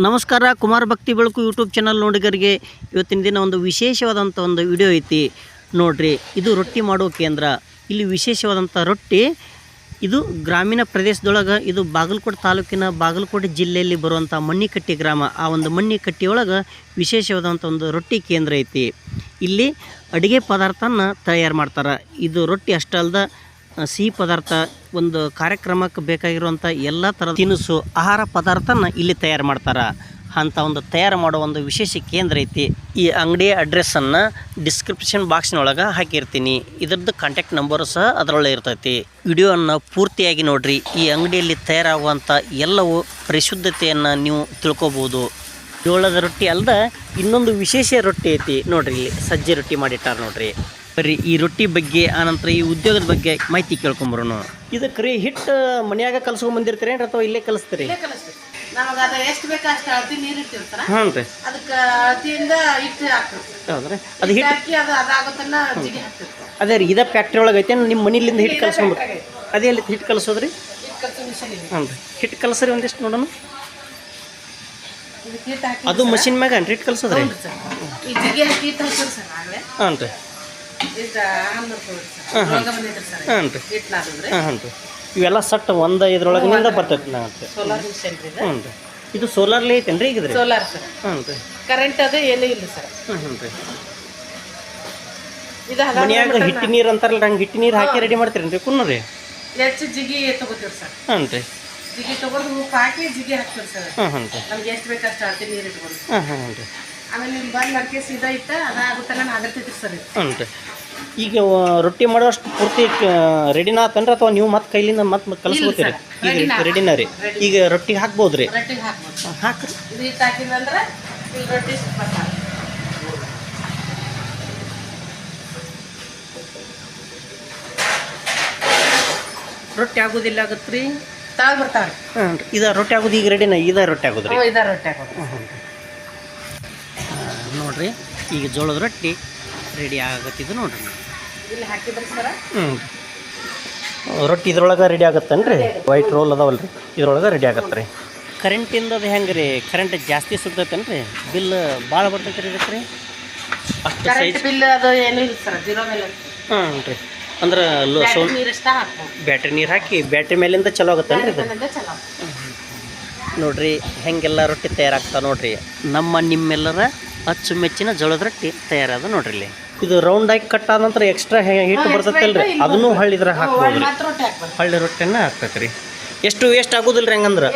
ನಮಸ್ಕಾರ, ಕುಮಾರ್ ಭಕ್ತಿ ಬೆಳಕು ಯೂಟ್ಯೂಬ್ ಚಾನಲ್ ನೋಡಿಗರಿಗೆ. ಇವತ್ತಿನ ದಿನ ಒಂದು ವಿಶೇಷವಾದಂಥ ಒಂದು ವಿಡಿಯೋ ಐತಿ. ನೋಡ್ರಿ, ಇದು ರೊಟ್ಟಿ ಮಾಡೋ ಕೇಂದ್ರ. ಇಲ್ಲಿ ವಿಶೇಷವಾದಂಥ ರೊಟ್ಟಿ, ಇದು ಗ್ರಾಮೀಣ ಪ್ರದೇಶದೊಳಗೆ ಇದು ಬಾಗಲಕೋಟೆ ತಾಲೂಕಿನ ಬಾಗಲಕೋಟೆ ಜಿಲ್ಲೆಯಲ್ಲಿ ಬರುವಂಥ ಮಣ್ಣಿಕಟ್ಟಿ ಗ್ರಾಮ. ಆ ಒಂದು ಮಣ್ಣಿಕಟ್ಟಿಯೊಳಗೆ ವಿಶೇಷವಾದಂಥ ಒಂದು ರೊಟ್ಟಿ ಕೇಂದ್ರ ಐತಿ. ಇಲ್ಲಿ ಅಡುಗೆ ಪದಾರ್ಥನ ತಯಾರು ಮಾಡ್ತಾರೆ. ಇದು ರೊಟ್ಟಿ ಅಷ್ಟಲ್ದ ಸಿಹಿ ಪದಾರ್ಥ ಒಂದು ಕಾರ್ಯಕ್ರಮಕ್ಕೆ ಬೇಕಾಗಿರುವಂಥ ಎಲ್ಲ ಥರದ ತಿನಿಸು, ಆಹಾರ ಪದಾರ್ಥನ ಇಲ್ಲಿ ತಯಾರು ಮಾಡ್ತಾರೆ. ಅಂಥ ಒಂದು ತಯಾರು ಮಾಡೋ ಒಂದು ವಿಶೇಷ ಕೇಂದ್ರ ಐತಿ. ಈ ಅಂಗಡಿಯ ಅಡ್ರೆಸ್ಸನ್ನು ಡಿಸ್ಕ್ರಿಪ್ಷನ್ ಬಾಕ್ಸ್ನೊಳಗೆ ಹಾಕಿರ್ತೀನಿ. ಇದ್ರದ್ದು ಕಾಂಟ್ಯಾಕ್ಟ್ ನಂಬರು ಸಹ ಅದರೊಳಗೆ ಇರ್ತೈತಿ. ವಿಡಿಯೋವನ್ನು ಪೂರ್ತಿಯಾಗಿ ನೋಡ್ರಿ. ಈ ಅಂಗಡಿಯಲ್ಲಿ ತಯಾರಾಗುವಂಥ ಎಲ್ಲವೂ ಪರಿಶುದ್ಧತೆಯನ್ನು ನೀವು ತಿಳ್ಕೊಬೋದು. ಜೋಳದ ರೊಟ್ಟಿ ಅಲ್ಲದೆ ಇನ್ನೊಂದು ವಿಶೇಷ ರೊಟ್ಟಿ ಐತಿ. ನೋಡ್ರಿ ಇಲ್ಲಿ ಸಜ್ಜೆ ರೊಟ್ಟಿ ಮಾಡಿಟ್ಟಾರೆ ನೋಡ್ರಿ. ಬರ್ರಿ ಈ ರೊಟ್ಟಿ ಬಗ್ಗೆ ಆನಂತರ ಈ ಉದ್ಯೋಗದ ಬಗ್ಗೆ ಮಾಹಿತಿ ಕೇಳ್ಕೊಂಬರೋಣ. ಇದು ರೀ ಹಿಟ್ಟು ಮನ್ಯಾಗ ಕಲ್ಸ್ಕೊಂಡ್ ಬಂದಿರ್ತೀರಿ ಅಥವಾ ಇಲ್ಲೇ ಕಲಿಸ್ತೀರಿ? ಇಲ್ಲೇ ಕಲಿಸ್ತೀವಿ. ನಮಗೆ ಅದು ಎಷ್ಟು ಬೇಕು ಅಷ್ಟು ಅಳತಿ ನೀರು ಇಟ್ಟಿರ್ತಾರ ಹಾಂ ರೀ. ಅದಕ್ಕೆ ಅಳತಿಯಿಂದ ಹಿಟ್ಟು ಹಾಕ್ತಿರ್ತಾರೆ ಹೌದ್ರಿ. ಅದು ಹಿಟ್ಟು ಹಾಕಿ ಅದು ಅದಾಗುತ್ತನ್ನ ಜಿಗಿ ಹಾಕ್ತಿರ್ತಾರೆ ಅದೇ ರೀ ಇದ ಫ್ಯಾಕ್ಟ್ರಿ ಒಳಗೆ ಐತೆ ನಿಮ್ಮ ಮನಿಲಿಂದ ಹಿಟ್ಟು ಕಲ್ಸ್ಕೊಂಬರ್ ಅದೇ ಅಲ್ಲಿ ಹಿಟ್ಟು ಕಲಿಸೋದ್ರಿ? ಹ್ಞೂ ರೀ. ಹಿಟ್ಟು ಕಲ್ಸ್ರಿ ಒಂದಿಷ್ಟು ನೋಡೋಣ. ಅದು ಮಷಿನ್ ಮ್ಯಾಗ ಹಿಟ್ಟು ಕಲ್ಸೋದ್ರಿ? ಹ್ಞೂ ರೀ. ಹಾಂ ರೀ ಹಾಂ ರೀ ಇವೆಲ್ಲ ಸಟ್ ಒಂದು ಇದ್ರೊಳಗಿನಿಂದ ಬರ್ತೈತಿ ನಾ ಅಂತ ಸೋಲಾರ್ ಮಿಷನ್ ರೀ ಇದು. ಹ್ಞೂ ರೀ. ಇದು ಸೋಲಾರ್ಲಿ ಐತೇನು ರೀ ಇದ್ರೆ ಸೋಲಾರ್ ಸರ್. ಹ್ಞೂ ರೀ. ಕರೆಂಟ್ ಅದು ಏನೂ ಇಲ್ಲ ಸರ್. ಹ್ಞೂ ಹ್ಞೂ ರೀ. ಇದು ಮನ್ಯಾಗ ಹಿಟ್ಟು ನೀರು ಅಂತಾರಲ್ಲ ಹಂಗೆ ಹಿಟ್ಟು ನೀರು ಹಾಕಿ ರೆಡಿ ಮಾಡ್ತೀರೇನು ರೀ ಕುನ್ನ ರೀ? ಹೆಚ್ಚು ಜಿಗಿ ತಗೋತೀವಿ ಸರ್. ಹ್ಞೂ ರೀ. ಜಿಗಿ ತಗೊಂಡು ಉಪ್ಪು ಹಾಕಿ ಜಿಗಿ ಹಾಕ್ತೀವಿ ಸರ್. ಹಾಂ ಹ್ಞೂ ರೀ. ನಮ್ಗೆ ಎಷ್ಟು ಬೇಕು ಅಷ್ಟು ಅಳತಿ ನೀರು ಇಟ್ಕೊಂಡು. ಹಾಂ ಹಾಂ ರೀ. ಆಮೇಲೆ ನಿಮ್ಮ ಬಂದು ಮಡಿಕೆ ಸೀದಾ ಇತ್ತ ಅದಾಗುತ್ತಲ್ಲ ಆಗತ್ತೈತಿ ಸರ್. ಹ್ಞೂ ರೀ. ಈಗ ರೊಟ್ಟಿ ಮಾಡೋಷ್ಟು ಪೂರ್ತಿ ರೆಡಿನ ಆತನ್ರಿ ಅಥವಾ ನೀವು ಮತ್ತೆ ಕೈಲಿಂದ ಮತ್ತೆ ಕಲಿಸ್ಬೋತೀರಿ ಈಗ ರೆಡಿನ. ರೀ. ಈಗ ರೊಟ್ಟಿ ಹಾಕ್ಬೋದು. ರೀ ಹಾಕ್ರಿ. ರೊಟ್ಟಿ ಆಗುದಿಲ್ಲ ರೊಟ್ಟಿ ಆಗೋದಿಲ್ಲ ಆಗತ್ತೆ ರೀ ತಳಗ್ ಬರ್ತಾವೆ ಹಾಂ ರೀ. ಇದು ರೊಟ್ಟಿ ಆಗೋದು ಈಗ ರೆಡಿನ ಇದ ರೊಟ್ಟಿ ಆಗೋದು ರೀ. ಹ್ಞೂ ಇದ ರೊಟ್ಟಿ ಹಾಕೋದು ನೋಡ್ರಿ ಈಗ ಜೋಳದ ರೊಟ್ಟಿ ರೆಡಿ ಆಗತ್ತಿದ್ದು ನೋಡ್ರಿ. ಇಲ್ಲಿ ಹಾಕಿದ್ರೆ ಸರ ಹ್ಞೂ ರೊಟ್ಟಿ ಇದ್ರೊಳಗೆ ರೆಡಿ ಆಗತ್ತೇನು ರೀ ವೈಟ್ ರೋಲ್ ಅದಾವಲ್ಲ ರೀ ಇದ್ರೊಳಗೆ ರೆಡಿ ಆಗತ್ತೆ ರೀ ಕರೆಂಟಿಂದ ಅದು ಹೆಂಗೆ ರೀ ಕರೆಂಟ್ ಜಾಸ್ತಿ ಸುಡ್ತೈತೇನು ರೀ ಬಿಲ್ ಭಾಳ ಬರ್ತೈತೆ ರೀ ಇದಕ್ಕೆ ರೀ ಅಷ್ಟು ಕರೆಂಟ್ ಸೈಜ್ ಬಿಲ್ ಅದು ಏನೂ ಇಲ್ಲ ಸರ್ ಜೀರೋ ಮೇಲೆ. ಹಾಂ ರೀ ಅಂದ್ರೆ ಲೋ ಸೋ ಬ್ಯಾಟ್ರಿ ನೀರು ಹಾಕಿ ಬ್ಯಾಟ್ರಿ ಮೇಲಿಂದ ಚಲೋ ಆಗುತ್ತೇನು ರೀ ಇದು? ನೋಡಿರಿ ಚಲೋ. ನೋಡ್ರಿ ಹೆಂಗೆಲ್ಲ ರೊಟ್ಟಿ ತಯಾರಾಗ್ತಾವೆ ನೋಡಿರಿ. ನಮ್ಮ ನಿಮ್ಮೆಲ್ಲರ ಅಚ್ಚುಮೆಚ್ಚಿನ ಜೋಳದ ರೊಟ್ಟಿ ತಯಾರಾದ ನೋಡ್ರಿ ಇಲ್ಲಿ. ಇದು ರೌಂಡ್ ಆಗಿ ಕಟ್ ಆದ ನಂತರ ಎಕ್ಸ್ಟ್ರಾ ಹಿಟ್ಟು ಬರ್ತೈತಲ್ರಿ? ಅದನ್ನು ಹಳ್ಳಿ ಇದ್ರಾಗ ಹಾಕ್ಬೋದು ರೀ. ಹಾಕ್ಬೋದು. ಹಳ್ಳಿ ರೊಟ್ಟಿನ ಹಾಕ್ತೈತೆ ರೀ ಎಷ್ಟು ವೇಸ್ಟ್ ಆಗೋದಿಲ್ಲ ರೀ ಹಂಗಂದ್ರೆ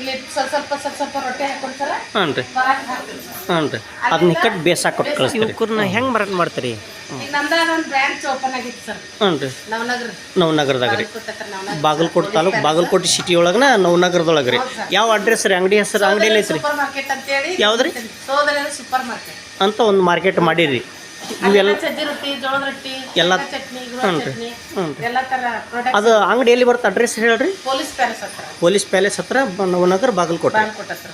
ಇಲ್ಲಿ ಸ್ವಲ್ಪ ಸ್ವಲ್ಪ ಸ್ವಲ್ಪ ಸ್ವಲ್ಪ ರೊಟ್ಟಿ ಹಾಕೊಡ್ತಾರ ಹಾಂ ರೀ. ಬರಾಕ್ ಹಾಕ್ತೀವಿ ಹಾಂ ರೀ. ಅದನ್ನ ಕಟ್ ಬೇಸಾಕ್ ಕೊಟ್ಟು ಕಳಿಸ್ತೀವಿ ಇವ್ಕರ್ನ ಹೆಂಗೆ ಮಾರಾಟ ಮಾಡ್ತೀರಿ? ಈಗ ನಮ್ದ ಒಂದು ಬ್ರಾಂಚ್ ಓಪನ್ ಆಗಿತ್ತು ಸರ್. ಹಾಂ ರೀ. ನವನಗರ. ನವನಗರದಾಗ ರೀ. ಬಾಗಲಕೋಟೆ ಹತ್ರ ನವನಗರ. ಬಾಗಲಕೋಟೆ ತಾಲೂಕು ಬಾಗಲಕೋಟೆ ಸಿಟಿ ಒಳಗ ನವನಗರದೊಳಗೆ ರೀ. ಯಾವ ಅಡ್ರೆಸ್ ರೀ? ಅಂಗಡಿ ಹೆಸರು ಅಂಗಡಿ ಐತ್ರಿ. ಸೂಪರ್ ಮಾರ್ಕೆಟ್ ಅಂತೇಳಿ? ಸೋದರ ಸೂಪರ್ ಮಾರ್ಕೆಟ್. ಅಂತ ಒಂದು ಮಾರ್ಕೆಟ್ ಮಾಡಿರಿ. ಇವೆಲ್ಲ ಸಜ್ಜಿ ರೊಟ್ಟಿ ಜೋಳದ ರೊಟ್ಟಿ ಎಲ್ಲ- ಚಟ್ನಿ ಎಲ್ಲ ಪ್ರಾಡಕ್ಟ್ ಅದು ಅಂಗಡಿ ಎಲ್ಲಿ ಬರುತ್ತೆ ಅಡ್ರೆಸ್ ಹೇಳ್ರಿ? ಪೊಲೀಸ್ ಪ್ಯಾಲೇಸ್ ಹತ್ರ. ಪೊಲೀಸ್ ಪ್ಯಾಲೇಸ್ ಹತ್ರ ಬಾಗಲ್ಕೋಟೆ ನವನಗರ ಬಾಗಲಕೋಟೆ. ಬಾಗಲಕೋಟೆ ಹತ್ರ.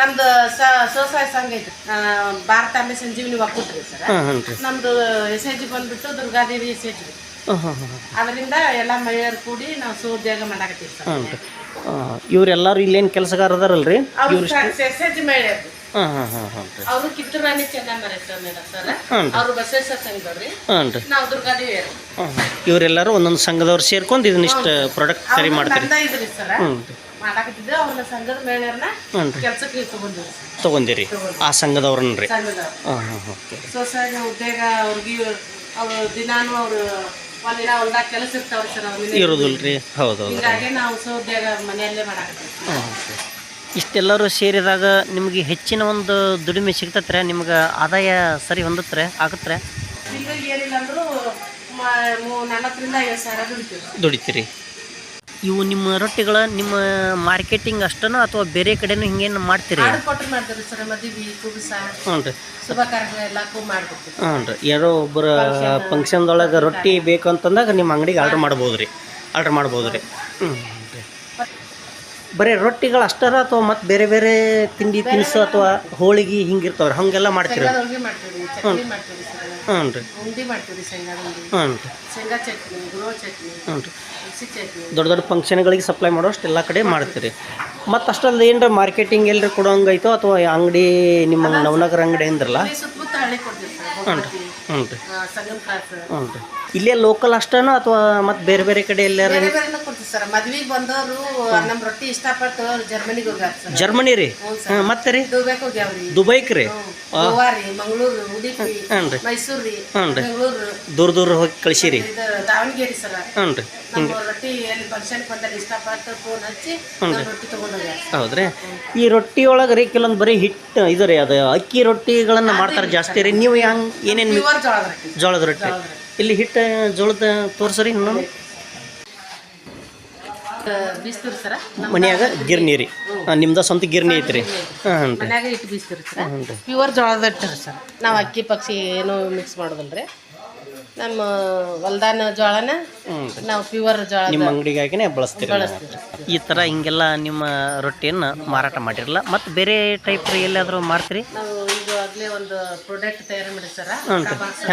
ನಮ್ದು ಸ- ಸ್ವಸಹಾಯ ಸಂಘ ಐತಿ ಭಾರತ ಭಾರತಾಂಬೆ ಸಂಜೀವಿನಿ ಒಕ್ಕೂಟ್ರಿ ಸರ್. ಹಾಂ ಹಾಂ ರೀ. ನಮ್ದು ಎಸ್ ಎಚ್ ಜಿ ಬಂದ್ಬಿಟ್ಟು ದುರ್ಗಾದೇವಿ ಎಸ್ ಎಚ್ ಜಿ. ಹಾಂ ಹಾಂ ಹಾಂ ಅದರಿಂದ ಎಲ್ಲ ಮಹಿಳೆಯರು ಕೂಡಿ ನಾವು ಸೋದ್ಯೋಗ ಮಾಡಾಕತ್ತೀವಿ ಸರ್. ಹಾಂ ರೀ. ಇವರೆಲ್ಲರೂ ಇಲ್ಲೇನು ಕೆಲಸಗಾರ ಅದಾರಲ್ಲ ರೀ ಅವ್ರು ಎಸ್ ಎಚ್ ಜಿ ಮಹಿಳೆಯರು. ಅವರು ಕಿತ್ತೂರಾಣಿ ಚೆನ್ನಮ್ಮರೇ ಸರ್ ಅವರು ಬಸವೇಶ್ವರ ಸಂಘದವ್ರಿ ನಾವು ದುರ್ಗಾದೇವಿಯರು ಇವರೆಲ್ಲರೂ ಒಂದೊಂದು ಸಂಘದವ್ರು ಸೇರ್ಕೊಂಡು ಇದನ್ನಿಷ್ಟು ಪ್ರಾಡಕ್ಟ್ ಸರಿ. ಮಾಡ್ತಾರೆ. ಇದ್ರಿ ಸರ್. ಹ್ಞೂ ರೀ. ಮಾಡಾಕತ್ತಿದ್ದು. ಅವ್ರನ್ನ ಸಂಘದ ಕೆಲ್ಸಕ್ಕೆ ಸರ್. ತೊಗೊಂದಿರಿ ಆ ಸಂಘದವ್ರನ್ನ ರೀ. ಉದ್ಯೋಗ ಅವ್ರಿಗೆ ಅವರು ದಿನಾನು ಅವರು ಒಂದಿನ ಹೊಲ್ದಾಗ ಕೆಲಸ ಇರ್ತಾವ್ರಿ ಸರ್ ಇರೋದಿಲ್ಲ ರೀ ಹೌದು ಹೌದು ಹೀಗಾಗಿ ನಾವು ಸ್ವಉದ್ಯೋಗ ಮನೆಯಲ್ಲೇ ಮಾಡಾಕತ್ತೀವಿ. ಇಷ್ಟೆಲ್ಲರೂ ಸೇರಿದಾಗ ನಿಮಗೆ ಹೆಚ್ಚಿನ ಒಂದು ದುಡಿಮೆ ಸಿಗ್ತತ್ರೆ ನಿಮ್ಗೆ ಆದಾಯ ಸರಿ ಹೊಂದತ್ರೆ ಆಗತ್ರೆ. ದುಡಿತೀರಿ. ಇವು ನಿಮ್ಮ ರೊಟ್ಟಿಗಳ ನಿಮ್ಮ ಮಾರ್ಕೆಟಿಂಗ್ ಅಷ್ಟನ ಅಥವಾ ಬೇರೆ ಕಡೆನೂ ಹಿಂಗೇನು ಮಾಡ್ತೀರಿ? ಹ್ಞೂ ರೀ. ಹ್ಞೂ ರೀ. ಯಾರೋ ಒಬ್ಬರ ಫಂಕ್ಷನ್ದೊಳಗೆ ರೊಟ್ಟಿ ಬೇಕು ಅಂತಂದಾಗ ನಿಮ್ಮ ಅಂಗಡಿಗೆ ಆರ್ಡ್ರ್ ಮಾಡ್ಬೋದು ರೀ ಆರ್ಡ್ರ್ ಮಾಡ್ಬೋದು ರೀ ಹ್ಞೂ. ಬರೀ ರೊಟ್ಟಿಗಳು ಅಷ್ಟರ ಅಥವಾ ಮತ್ತು ಬೇರೆ ಬೇರೆ ತಿಂಡಿ ತಿನಿಸು ಅಥವಾ ಹೋಳಿಗೆ ಹಿಂಗಿರ್ತಾವ್ರಿ ಹಾಗೆಲ್ಲ ಮಾಡ್ತೀರಿ? ಹೋಳಿಗೆ ಮಾಡ್ತೀವಿ ಚಟ್ನಿ ಮಾಡ್ತೀವಿ ಸರ್ ಹ್ಞೂ ರೀ. ಉಂಡಿ ಮಾಡ್ತೀವಿ ರೀ ಉಂಡಿ. ಹ್ಞೂ ರೀ. ಶೇಂಗಾ ಚಟ್ನಿ ಗುರೋ ಚಟ್ನಿ ಹ್ಞೂ ರೀ. ಹಸಿ ಚಟ್ನಿ. ದೊಡ್ಡ ದೊಡ್ಡ ಫಂಕ್ಷನ್ಗಳಿಗೆ ಸಪ್ಲೈ ಮಾಡೋಷ್ಟು ಎಲ್ಲ ಕಡೆ ಮಾಡ್ತೀರಿ. ಮತ್ತು ಅಷ್ಟರಲ್ಲಿ ಏನರ ಮಾರ್ಕೆಟಿಂಗ್ ಎಲ್ಲರೂ ಕೊಡೋಂಗೈತೋ ಅಥವಾ ಅಂಗಡಿ ನಿಮ್ಮ ನವನಗರ ಅಂಗಡಿ ಅಂದ್ರಲ್ಲ? ಹ್ಞೂ ರೀ ಹಳ್ಳಿ ಕೊಡ್ತೀವಿ ಸರ್ ಭಗವತಿ ಹ್ಞೂ ರೀ ಹ್ಞೂ ರೀ ಇಲ್ಲೇ ಲೋಕಲ್ ಅಷ್ಟೇನೋ ಅಥವಾ ಮತ್ತೆ ಬೇರೆ ಬೇರೆ ಕಡೆ ಎಲ್ಲಾರ ಬೇರೆ ಬೇರೆ ಕೊಡ್ತೀವಿ ಸರ್. ಮದ್ವಿಗೆ ಬಂದವರು ನಮ್ಮ ರೊಟ್ಟಿ ಇಷ್ಟಪಟ್ಟು ಜರ್ಮನಿಗೆ ಹೋಗ್ಯಾರ ಸರ್. ಜರ್ಮನಿ ರೀ? ಹಾಂ ಮತ್ತೆ ರೀ? ಹೋಗ್ಯಾವ್ರಿ. ದುಬೈಕ್ ರೀ? ಗೋವಾ ರೀ ಮಂಗಳೂರು ಉಡುಪಿ ಹ್ಞೂ ರೀ. ಮೈಸೂರು ರೀ ಹ್ಞೂ ರೀ. ಬೆಂಗಳೂರು. ದೂರ ದೂರ ಹೋಗಿ ಕಳಿಸಿರಿ. ಇದು ದಾವಣಗೆರೆ ಸರ್. ಹ್ಞೂ ರೀ. ನಮ್ಮ ರೊಟ್ಟಿ ಎಲ್ಲಿ ಫಂಕ್ಷನ್ ಬಂದಲ್ಲಿ ಇಷ್ಟಪಟ್ಟು ಫೋನ್ ಹಚ್ಚಿ ನಮ್ಮ ರೊಟ್ಟಿ ತಗೊಂಡು ಹೋಗ್ಯಾರ ಹೌದ್ರಿ? ಈ ರೊಟ್ಟಿ ಒಳಗೆ ರೀ ಕೆಲವೊಂದು ಬರೀ ಹಿಟ್ಟು ಇದು ರೀ ಅದು ಅಕ್ಕಿ ರೊಟ್ಟಿಗಳನ್ನು ಮಾಡ್ತಾರೆ ಜಾಸ್ತಿ ರೀ. ನೀವು ಹೆಂಗ್ ಏನೇನು ಪ್ಯೂರ್ ಜೋಳದ ರೊಟ್ಟಿ. ಜೋಳದ ರೊಟ್ಟಿ. ಇಲ್ಲಿ ಹಿಟ್ಟು ಜೋಳದ ತೋರ್ಸರಿ ಇನ್ನೊಂದು? ಬೀಸ್ತೀವಿ ಸರ? ಮನ್ಯಾಗ ರೀ ಹಾಂ ನಿಮ್ದು ಸ್ವಂತ ಗಿರ್ನಿ ಐತ್ರಿ. ಹಾಂ ರೀ ಮನ್ಯಾಗ ಇಟ್ಟು ಬೀಸ್ತೀವಿ ಸರ್. ಪ್ಯೂರ್ ಜೋಳದ ಹಿಟ್ಟು ರೀ ಸರ್. ನಾವು ಅಕ್ಕಿ ಪಕ್ಷಿ ಏನು ಮಿಕ್ಸ್ ಮಾಡೋದಿಲ್ಲ ನಮ್ಮ ಹೊಲ್ದಾನ ಜೋಳನ ನಾವು ಪ್ಯೂರ್ ಜೋಳ ನಿಮ್ಮ ಅಂಗಡಿಗಾಗಿನೇ ಬಳಸ್ತೀರಿ ಬಳಸ್ತೀವಿ ಈ ಥರ ಹಿಂಗೆಲ್ಲ ನಿಮ್ಮ ರೊಟ್ಟಿಯನ್ನು ಮಾರಾಟ ಮಾಡಿರಲ್ಲ ಮತ್ತು ಬೇರೆ ಟೈಪ್ ರೀ ಎಲ್ಲಾದರೂ ಮಾರ್ತೀರಿ? ನಾವು ಈಗಾಗಲೇ ಒಂದು ಪ್ರಾಡಕ್ಟ್ ತಯಾರು ಮಾಡಿ ಸರ.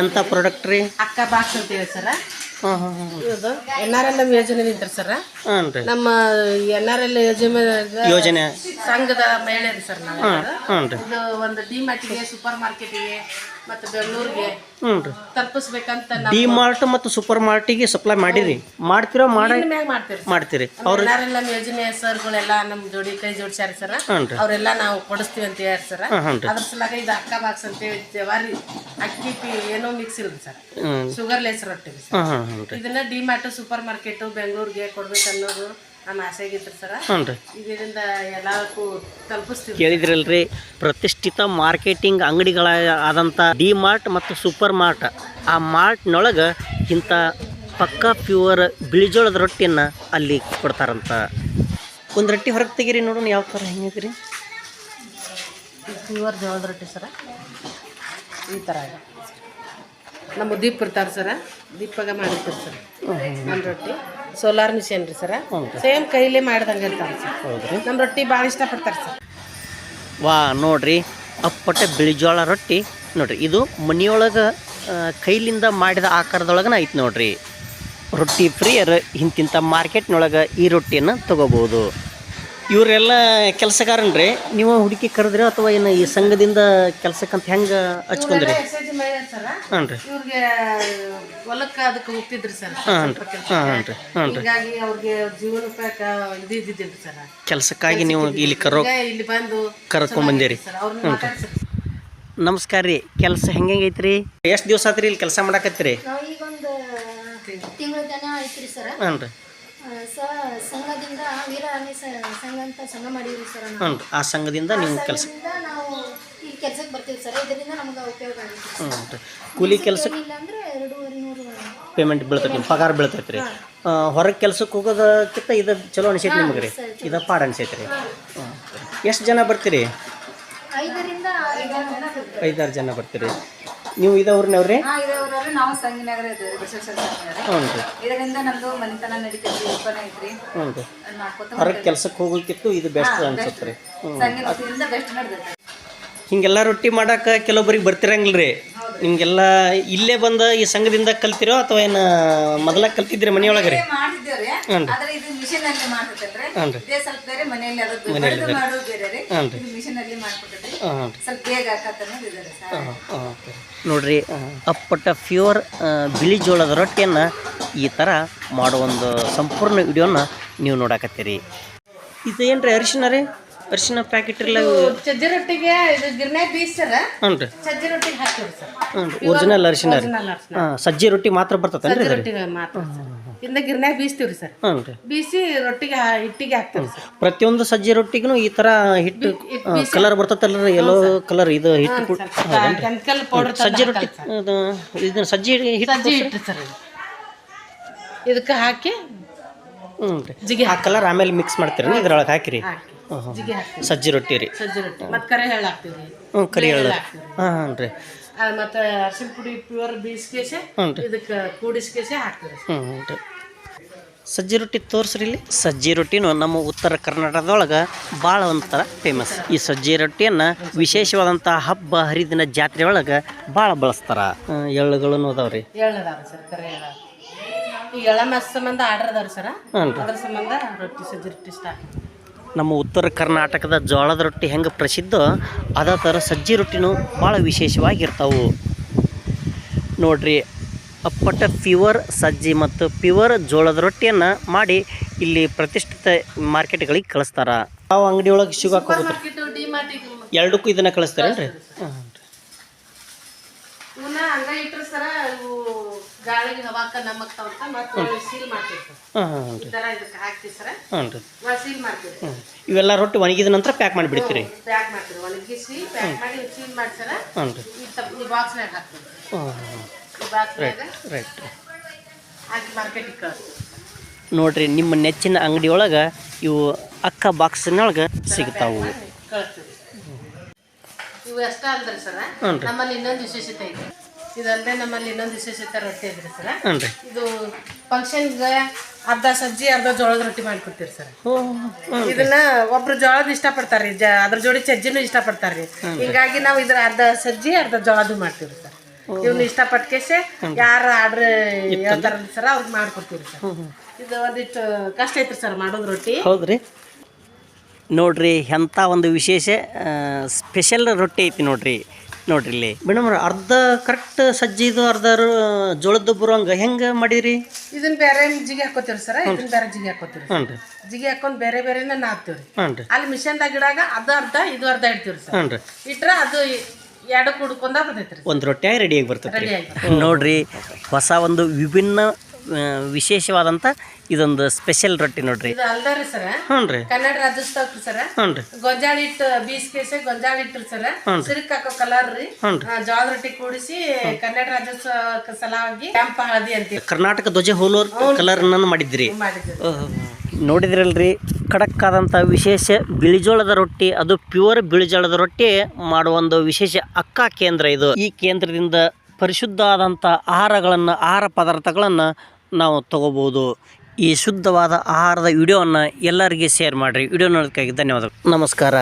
ಎಂಥ ಪ್ರಾಡಕ್ಟ್ ರೀ? ಅಕ್ಕ ಬಾಕ್ಸ್ ಅಂತ ಹೇಳಿ ಸರ. ಹಾಂ ಹಾಂ ಹಾಂ ಇದು ಎನ್ ಆರ್ ಎಲ್ ಎಂ ಯೋಜನೆ ನಿಂತ್ರಿ ಸರ. ಹಾಂ ರೀ. ನಮ್ಮ ಎನ್ ಆರ್ ಎಲ್ ಯೋಜನೆ ಯೋಜನೆ. ಸಂಘದ ಮಹಿಳೆಯರು ಸರ್ ನಾವು ರೀ. ಇದು ಒಂದು ಡಿ ಮಾರ್ಟಿಗೆ ಸೂಪರ್ ಮಾರ್ಕೆಟಿಗೆ ಮತ್ತು ಬೆಂಗಳೂರಿಗೆ ಹ್ಞೂ ರೀ. ತಲುಪಿಸ್ಬೇಕಂತ ಡಿ ಮಾರ್ಟ್ ಮತ್ತು ಸೂಪರ್ ಮಾರ್ಟಿಗೆ ಸಪ್ಲೈ ಮಾಡಿರಿ. ಮಾಡ್ತಿರೋ ಮಾಡ್ತಿರಿ ನಮ್ಮ ಮ್ಯಾಗ ಮಾಡ್ತೀವಿ ಮಾಡ್ತೀರಿ. ಅವ್ರ ಎನ್ ಆರ್ ಎಲ್ ಯೋಜನೆ ಸರ್ಗಳೆಲ್ಲ ನಮ್ಮ ಜೋಡಿ ಕೈ ಜೋಡಿಸ್ಯಾರ ಸರ. ಹ್ಞೂ ಅವರೆಲ್ಲ ನಾವು ಕೊಡಿಸ್ತೀವಿ ಅಂತ ಹೇಳಿ ಸರ್. ಹ್ಞೂ ರೀ. ಅದ್ರ ಸಲಾಗ ಇದು ಅಕ್ಕ ಬಾಕ್ಸ್ ಅಂತ ಹೇಳಿ ಜವಾರಿ ಅಕ್ಕಿ ಪಿ ಏನೋ ಮಿಕ್ಸ್ ಇರುತ್ತೆ ಸರ್. ಶುಗರ್ ಲೆಸ್ ರೊಟ್ಟಿ ಹಾಂ ಹಾಂ ಹ್ಞೂ ರೀ. ಇದನ್ನ ಡಿ ಮಾರ್ಟ್ ಸೂಪರ್ ಮಾರ್ಕೆಟ್ ಬೆಂಗಳೂರಿಗೆ ಕೊಡ್ಬೇಕು ಅನ್ನೋದು ಇದರಿಂದ ಕೇಳಿದ್ರಲ್ರಿ ಪ್ರತಿಷ್ಠಿತ ಮಾರ್ಕೆಟಿಂಗ್ ಅಂಗಡಿಗಳ ಆದಂಥ ಡಿ ಮಾರ್ಟ್ ಮತ್ತು ಸೂಪರ್ ಮಾರ್ಟ್ ಆ ಮಾರ್ಟ್ನೊಳಗೆ ಇಂಥ ಪಕ್ಕಾ ಪ್ಯೂರ್ ಬಿಳಿಜೋಳದ ರೊಟ್ಟಿಯನ್ನು ಅಲ್ಲಿ ಕೊಡ್ತಾರಂತ. ಒಂದು ರೊಟ್ಟಿ ಹೊರಗೆ ತೆಗೀರಿ ನೋಡೋಣ ಯಾವ ಥರ ಹೆಂಗಿದ್ರಿ ಪ್ಯೂರ್ ಜೋಳದ ರೊಟ್ಟಿ ಸರ. ಈ ಥರ. ನಮ್ಮ ದೀಪ್ ಇರ್ತಾರೆ ಸರ. ದೀಪಾಗ ಮಾಡಿರ್ತಾರೆ ಸರ್. ನಮ್ಮ ರೊಟ್ಟಿ. ಸೋಲಾರ್ ಮಿಷನ್ ರೀ ಸರ್. ಸೇಮ್ ಕೈಲೇ ಮಾಡ್ದಂಗೆ ಇರ್ತಾರೆ ಸರ್ ಹೌದ್ರಿ. ನಮ್ಮ ರೊಟ್ಟಿ ಭಾಳ ಇಷ್ಟಪಡ್ತಾರೆ ಸರ್. ವಾ ನೋಡ್ರಿ ಅಪ್ಪಟ ಬಿಳಿಜೋಳ ರೊಟ್ಟಿ. ನೋಡ್ರಿ ಇದು ಮನೆಯೊಳಗೆ ಕೈಲಿಂದ ಮಾಡಿದ ಆಕಾರದೊಳಗನ ಐತೆ ನೋಡ್ರಿ. ರೊಟ್ಟಿ ಫ್ರೀ ಇಂತಿಂಥ ಮಾರ್ಕೆಟ್ನೊಳಗೆ ಈ ರೊಟ್ಟಿಯನ್ನು ತಗೋಬೋದು. ಇವರೆಲ್ಲ ಕೆಲಸಗಾರನ್ರಿ? ನೀವು ಹುಡುಕಿ ಕರೆದ್ರಿ ಅಥವಾ ಏನು ಈ ಸಂಘದಿಂದ ಕೆಲಸಕ್ಕಂತ ಹೆಂಗೆ ಹಚ್ಕೊಂಡ್ರಿ ಹ್ಞೂ ಹಾಂ ರೀ ಇವ್ರಿಗೆ ಹೊಲಕ್ಕೆ ಅದಕ್ಕೆ ಹೋಗ್ತಿದ್ರಿ ಸರ್. ಹಾಂ ಸ್ವಲ್ಪ ಕೆಲ್ಸ. ಹಾಂ ರೀ ಹಾಂ ರೀ ಹೀಗಾಗಿ ಅವ್ರಿಗೆ ಜೀವನೋಪಾಯಕ ಇದು ಇದ್ದಿದ್ದಿಲ್ಲ ಸರ್. ಕೆಲಸಕ್ಕಾಗಿ ನೀವು ಇಲ್ಲಿ ಕರೋ ಇಲ್ಲಿ ಬಂದು ಕರ್ಕೊಂಬಂದಿರಿ ಸರ್. ಅವ್ರನ್ನ ಮಾತಾಡ್ಸಿರಿ ನಮಸ್ಕಾರ ರೀ. ಕೆಲಸ ಹೆಂಗೆ ಐತ್ರಿ? ಎಷ್ಟು ದಿವಸ ಆತ್ರಿ ಇಲ್ಲಿ ಕೆಲಸ ಮಾಡಕತ್ತೀರಿ? ಈಗ ಒಂದು ತಿಂಗಳ ತನ ಐತ್ರಿ ಸರ್. ಹಾಂ ರೀ ಸಂಘದಿಂದ ವೀರ ಆನೆ ಸ- ಸಂಘ ಅಂತ ಸಂಘ ಮಾಡೀವಿ ಸರ್ ಹ್ಞೂ ರೀ ಆ ಸಂಘದಿಂದ ನೀವು ಕೆಲಸ ನಾವು ಇಲ್ಲಿ ಕೆಲ್ಸಕ್ಕೆ ಬರ್ತೀವಿ ಸರ್. ಇದರಿಂದ ನಮ್ಗೆ ಉಪಯೋಗ ಆಗುತ್ತೆ. ಹ್ಞೂ ರೀ ಕೂಲಿ ಕೆಲಸಕ್ಕೆ ಇಲ್ಲ ಅಂದ್ರೆ ಎರಡೂವರೆ ನೂರು ಪೇಮೆಂಟ್ ಬೀಳ್ತೈತಿ ನಿಮ್ಮ ಪಗಾರ ಬೀಳ್ತೈತಿ ರೀ. ಹೊರಗೆ ಕೆಲ್ಸಕ್ಕೆ ಹೋಗೋದಕ್ಕಿಂತ ಇದು ಚಲೋ ಅನಿಸೈತೆ ನಿಮಗೆ ರೀ. ಇದು ಪಾಡ್ ಅನಿಸೈತೆ ರೀ. ಹ್ಞೂ ಎಷ್ಟು ಜನ ಬರ್ತೀರಿ? ಐದರಿಂದ. ಐದಾರು ಜನ ಬರ್ತೀರಿ. ನೀವು ಇದ ಹಾ ಇರೋರಲ್ಲಿ ನಾವು ಸಂಗಿನಗರ ಇದ್ದೇವೆ ಬಸವೇಶ್ವರ ಸಂಗಿನಗರ ಹ್ಞೂ ರೀ ಇದರಿಂದ ನಮ್ದು ಮನೆತನ ನಡೀತೈತಿ ಉತ್ಪನ್ನ ಐತ್ರಿ. ಹ್ಞೂ ರೀ ಅದ್ ಮಾಡ್ಕೊತ ಹೊರಗೆ ಕೆಲ್ಸಕ್ಕೆ ಹೋಗೋಕ್ಕಿತ್ತು ಇದು ಬೆಸ್ಟ್ ಅನ್ಸುತ್ತೆ ರೀ. ಹ್ಞೂ ಬೆಸ್ಟ್ ನಡೆದೈತಿ. ಹಿಂಗೆಲ್ಲ ರೊಟ್ಟಿ ಮಾಡಕ್ಕೆ ಕೆಲವೊಬ್ಬರಿಗೆ ಬರ್ತಿರಂಗಿಲ್ಲ ರೀ. ನಿಮಗೆಲ್ಲ ಇಲ್ಲೇ ಬಂದ ಈ ಸಂಘದಿಂದ ಕಲ್ತಿರೋ ಅಥವಾ ಏನು ಮೊದಲ ಕಲ್ತಿದ್ರಿ ಮನೆಯೊಳಗೆ ರೀ? ಮಾಡ್ತಿದ್ದೇವ್ರಿ ಹ್ಞೂ ರೀ. ಆದ್ರೆ ಇದು ಮಿಷನ್ ಅಲ್ಲಿ ಮಾಡ್ತೈತಲ್ರಿ ಹ್ಞೂ ರೀ. ಇದೇ ಸ್ವಲ್ಪ ಬೇರೆ ಮನೆಯಲ್ಲಿ ಅದಕ್ಕೆ ಬಡಿದು ಮಾಡೋದು ಬೇರೆ ರೀ. ಹ್ಞೂ ರೀ. ಇದು ಮಿಷನ್ ಅಲ್ಲಿ ಮಾಡ್ಕೊತೈತಿ. ರೀ ಸ್ವಲ್ಪ ಬೇಗ ಸರ್. ನೋಡ್ರಿ ಅಪ್ಪಟ್ಟ ಪ್ಯೂರ್ ಬಿಳಿ ಜೋಳದ ರೊಟ್ಟಿಯನ್ನ ಈ ತರ ಮಾಡೋ ಒಂದು ಸಂಪೂರ್ಣ ವಿಡಿಯೋನ ನೀವು ನೋಡಕತ್ತೀರಿ. ಇದು ಏನ್ರಿ ರೀ ಅರಿಶಿನ ರೀ? ಅರಿಶಿನ ಪ್ಯಾಕೆಟ್ ಎಲ್ಲ ಸಜ್ಜಿ ರೊಟ್ಟಿಗೆ ಇದು ಗಿರ್ನೆ ಬೀಸ್ ಸರ್. ಹ್ಞೂ ರೀ. ಸಜ್ಜಿ ರೊಟ್ಟಿಗೆ ಹಾಕ್ತೀವಿ ಸರ್. ಹ್ಞೂ ಒರಿಜಿನಲ್ ಅರಿಶಿನ ರೀ. ಹಾಂ ಸಜ್ಜಿ ರೊಟ್ಟಿ ಮಾತ್ರ ಬರ್ತದೆ ಸಜ್ಜಿ ಇದು ರೊಟ್ಟಿಗೆ ಮಾತ್ರ ಇಂದ ಗಿರ್ನ್ಯಾಗ ಬೀಸ್ತೀವ್ರಿ ಸರ್. ಹ್ಞೂ ರೀ. ಬೀಸಿ ರೊಟ್ಟಿಗೆ ಹಿಟ್ಟಿಗೆ ಹಾಕ್ತೀವಿ ಸರ್. ಪ್ರತಿಯೊಂದು ಸಜ್ಜಿ ರೊಟ್ಟಿಗೂ ಈ ಥರ ಹಿಟ್ಟು ಕಲರ್ ಬರ್ತೈತಲ್ಲ ರೀ ಎಲ್ಲೋ ಕಲರ್ ಇದು ಹಿಟ್ಟು ಕೆಮಿಕಲ್ ಪೌಡರ್ ಸಜ್ಜಿ ರೊಟ್ಟಿ ಇದು ಇದನ್ನ ಸಜ್ಜಿ ಹಿಟ್ಟು ಸಜ್ಜಿ ಹಿಟ್ಟು ಸರ್ ಇದು. ಇದಕ್ಕೆ ಹಾಕಿ ಹ್ಞೂ ರೀ. ಜಿಗಿ ಆ ಕಲರ್ ಆಮೇಲೆ ಮಿಕ್ಸ್ ಮಾಡ್ತೀರಿ ಇದ್ರೊಳಗೆ ಹಾಕಿರಿ. ಹಾಕಿ. ಜಿಗಿ ಹಾಕ್ತೀವಿ. ಸಜ್ಜಿ ರೊಟ್ಟಿ ರೀ. ಸಜ್ಜಿ ರೊಟ್ಟಿ. ಮತ್ತೆ ಕರೆ ಹೇಳಿ ಹಾಕ್ತೀವಿ ಹ್ಞೂ ಕರಿ ಹೇಳ ಹಾಕ್ತೀವಿ ಹಾಂ ಹಾಂ ರೀ. ಮತ್ತೆ ಅರ್ಶಿನ ಪುಡಿ ಪ್ಯೂರ್ ಬೀಸ್ಕೇಸೆ ಹ್ಞೂ ರೀ. ಇದಕ್ಕೆ ಕೂಡಿಸ್ಕೇಸೆ ಹಾಕ್ತೀವಿ ಹ್ಞೂ ಹ್ಞೂ ರೀ. ಸಜ್ಜಿ ರೊಟ್ಟಿ ತೋರಿಸ್ರಿ ಇಲ್ಲಿ. ಸಜ್ಜಿ ರೊಟ್ಟಿನೂ ನಮ್ಮ ಉತ್ತರ ಕರ್ನಾಟಕದೊಳಗೆ ಭಾಳ ಒಂಥರ ಫೇಮಸ್ ಈ ಸಜ್ಜಿ ರೊಟ್ಟಿಯನ್ನು ವಿಶೇಷವಾದಂಥ ಹಬ್ಬ ಹರಿದಿನ ಜಾತ್ರೆ ಒಳಗೆ ಭಾಳ ಬಳಸ್ತಾರೆ. ಎಳ್ಳುಗಳನ್ನು ರೀ. ಎಳ್ಳದಾವ ಸರ್ ಕರೆ ಎಳ್ಳ. ಈ ಎಳ ಸಂಬಂಧ ಆರ್ಡರ್ ಅದಾವ ಸರ್. ಅದ್ರ ಸಂಬಂಧ ರೊಟ್ಟಿ ಸಜ್ಜಿ ರೊಟ್ಟಿ ಸ್ಟಾರ್ಟ್ ನಮ್ಮ ಉತ್ತರ ಕರ್ನಾಟಕದ ಜೋಳದ ರೊಟ್ಟಿ ಹೆಂಗೆ ಪ್ರಸಿದ್ಧ ಅದೇ ಥರ ಸಜ್ಜಿ ರೊಟ್ಟಿನೂ ಭಾಳ ವಿಶೇಷವಾಗಿರ್ತಾವೆ. ನೋಡ್ರಿ ಅಪ್ಪಟ ಪ್ಯೂವರ್ ಸಜ್ಜಿ ಮತ್ತು ಪ್ಯೂವರ್ ಜೋಳದ ರೊಟ್ಟಿಯನ್ನು ಮಾಡಿ ಇಲ್ಲಿ ಪ್ರತಿಷ್ಠಿತ ಮಾರ್ಕೆಟ್ಗಳಿಗೆ ಕಳಿಸ್ತಾರೆ. ಯಾವ ಅಂಗಡಿಯೊಳಗೆ ಸಿಗೋಕೆ ಎರಡಕ್ಕೂ ಇದನ್ನು ಕಳಿಸ್ತಾರೇನ್ರಿ? ಹಾಂ. ಇವನ್ನ ಹಂಗ ಇಟ್ರ ಸರ ಇವು ಗಾಳಿಗೆ ಹವಾಕ ನಮ್ಮಕ್ತಾವ ಅಂತ ಮತ್ತೆ ಸೀಲ್ ಮಾಡ್ತೀವಿ ಸರ್. ಹಾಂ ಹಾಂ ಈ ಥರ ಇದಕ್ಕೆ ಹಾಕ್ತೀವಿ ಸರ್. ಹಾಂ ರೀ ಸೀಲ್ ಮಾಡ್ತೀವಿ. ಹ್ಞೂ ಇವೆಲ್ಲ ರೊಟ್ಟಿ ಒಣಗಿದ ನಂತರ ಪ್ಯಾಕ್ ಮಾಡಿಬಿಡ್ತೀರಿ? ಪ್ಯಾಕ್ ಮಾಡ್ತೀವಿ. ಒಣಗಿಸಿ ಪ್ಯಾಕ್ ಮಾಡಿ ಸೀಲ್ ಮಾಡಿ ಸರ. ಹ್ಞೂ ರೀ ಈ ತಪ್ ಈ ಬಾಕ್ಸ್ನಾಗ ಹಾಕ್ತೀವಿ. ಹಾಂ ಹಾಂ ಈ ಬಾಕ್ಸ್ನಾಗ ರೈಟ್ ಹಾಕಿ ಮಾರ್ಕೆಟಿಗೆ ಕಳಿಸ್ತೀವಿ ನೋಡ್ರಿ ನಿಮ್ಮ ನೆಚ್ಚಿನ ಅಂಗಡಿಯೊಳಗೆ ಇವು ಅಕ್ಕ ಬಾಕ್ಸ್ನೊಳಗೆ ಸಿಗ್ತಾವು. ಕಳಿಸ್ತೀವಿ. ಇವು ಎಷ್ಟ ಸರ? ನಮ್ಮಲ್ಲಿ ಇನ್ನೊಂದು ವಿಶೇಷತೆ ಐತಿ ಇದಲ್ಲದೆ ನಮ್ಮಲ್ಲಿ ಇನ್ನೊಂದು ವಿಶೇಷತೆ ರೊಟ್ಟಿ ಐತ್ರಿ ಸರ. ಇದು ಫಂಕ್ಷನ್ಗೆ ಅರ್ಧ ಸಜ್ಜಿ ಅರ್ಧ ಜೋಳದ ರೊಟ್ಟಿ ಮಾಡ್ಕೊಡ್ತೀವಿ ಸರ್. ಇದನ್ನ ಒಬ್ರು ಜೋಳದ ಇಷ್ಟಪಡ್ತಾರ್ರಿ ಜ ಅದ್ರ ಜೋಡಿ ಸಜ್ಜಿನೂ ಇಷ್ಟಪಡ್ತಾರ್ರಿ. ಹಿಂಗಾಗಿ ನಾವು ಇದ್ರ ಅರ್ಧ ಸಜ್ಜಿ ಅರ್ಧ ಜೋಳದು ಮಾಡ್ತೀವಿ ಸರ್. ಇವ್ನ ಇಷ್ಟ ಕೇಸೆ ಯಾರು ಆರ್ಡ್ರ್ ಹೇಳ್ತಾರಲ್ಲ ಸರ್ ಅವ್ರಿಗೆ ಮಾಡ್ಕೊಡ್ತೀವಿ ಸರ್. ಇದು ಒಂದಿಷ್ಟು ಕಷ್ಟ ಐತ್ರಿ ಸರ್ ಮಾಡೋದು ರೊಟ್ಟಿ. ಹೌದ್ರಿ. ನೋಡ್ರಿ ಎಂಥ ಒಂದು ವಿಶೇಷ ಸ್ಪೆಷಲ್ ರೊಟ್ಟಿ ಐತಿ ನೋಡ್ರಿ ನೋಡ್ರಿ ಇಲ್ಲಿ. ಮೇಡಮ್ ಅರ್ಧ ಕರೆಕ್ಟ್ ಸಜ್ಜಿದು ಅರ್ಧ ಜೋಳದ ಜೋಳದ್ದು ಬರುವಂಗೆ ಹೆಂಗೆ ಮಾಡಿರಿ? ಇದನ್ನ ಬೇರೆ ಜಿಗಿ ಹಾಕೋತೀವಿ ಸರ್ ಇದನ್ನ ಬೇರೆ ಜಿಗಿ ಹಾಕೋತೀವಿ ಹ್ಞೂ ರೀ ಜಿಗಿ ಹಾಕೊಂಡ್ ಬೇರೆ ಬೇರೆನ ನಾದ್ತೀವ್ರಿ. ಹ್ಞೂ ರೀ ಅಲ್ಲಿ ಮಿಷನ್ದಾಗ ಇಡಾಗ ಅದು ಅರ್ಧ ಇದು ಅರ್ಧ ಇಡ್ತೀವ್ರಿ ಸರ್. ಹ್ಞೂ ರೀ ಇಟ್ರ ಅದು ಎರಡು ಕುಡ್ಕೊಂಡ ಬರ್ತೈತ್ರಿ ಒಂದು ರೊಟ್ಟಿ ರೆಡಿಯಾಗಿ ಬರ್ತೈತೆ ರೆಡಿ ಆಗಿ. ನೋಡ್ರಿ ಹೊಸ ಒಂದು ವಿಭಿನ್ನ ವಿಶೇಷವಾದಂಥ ಇದೊಂದು ಸ್ಪೆಷಲ್ ರೊಟ್ಟಿ ನೋಡ್ರಿ. ಅಲ್ದಾರಿ ಸರ. ಹ್ಞೂ ರೀ. ಕನ್ನಡ ರಾಜ್ಯೋತ್ಸವ ಸರ. ಹ್ಞೂ ರೀ. ಗೊಂಜಾಳ ಹಿಟ್ಟು ಬೀಸ್ ಕೇಸೆ ಗೊಂಜಾಳ ಹಿಟ್ಟು ಸರ. ಸಿರಕ್ ಹಾಕೋ ಕಲರ್ ರೀ. ಜೋಳದ ರೊಟ್ಟಿ ಕೂಡಿಸಿ ಕನ್ನಡ ರಾಜ್ಯೋತ್ಸವ ಸಲುವಾಗಿ ಕೆಂಪ ಹಳದಿ ಅಂತ ಕರ್ನಾಟಕ ಧ್ವಜ ಹೋಲೋರ್ ಕಲರ್ನ ಮಾಡಿದ್ರಿ ನೋಡಿದ್ರಲ್ರಿ ಖಡಕ್ ಆದಂಥ ವಿಶೇಷ ಬಿಳಿಜೋಳದ ರೊಟ್ಟಿ ಅದು ಪ್ಯೂರ್ ಬಿಳಿಜೋಳದ ರೊಟ್ಟಿ ಮಾಡುವ ಒಂದು ವಿಶೇಷ ಅಕ್ಕ ಕೇಂದ್ರ ಇದು. ಈ ಕೇಂದ್ರದಿಂದ ಪರಿಶುದ್ಧ ಆದಂಥ ಆಹಾರಗಳನ್ನು ಆಹಾರ ಪದಾರ್ಥಗಳನ್ನು ನಾವು ತಗೋಬೋದು. ಈ ಶುದ್ಧವಾದ ಆಹಾರದ ವಿಡಿಯೋವನ್ನು ಎಲ್ಲರಿಗೆ ಶೇರ್ ಮಾಡಿರಿ. ವಿಡಿಯೋ ನೋಡೋದಕ್ಕಾಗಿ ಧನ್ಯವಾದಗಳು. ನಮಸ್ಕಾರ.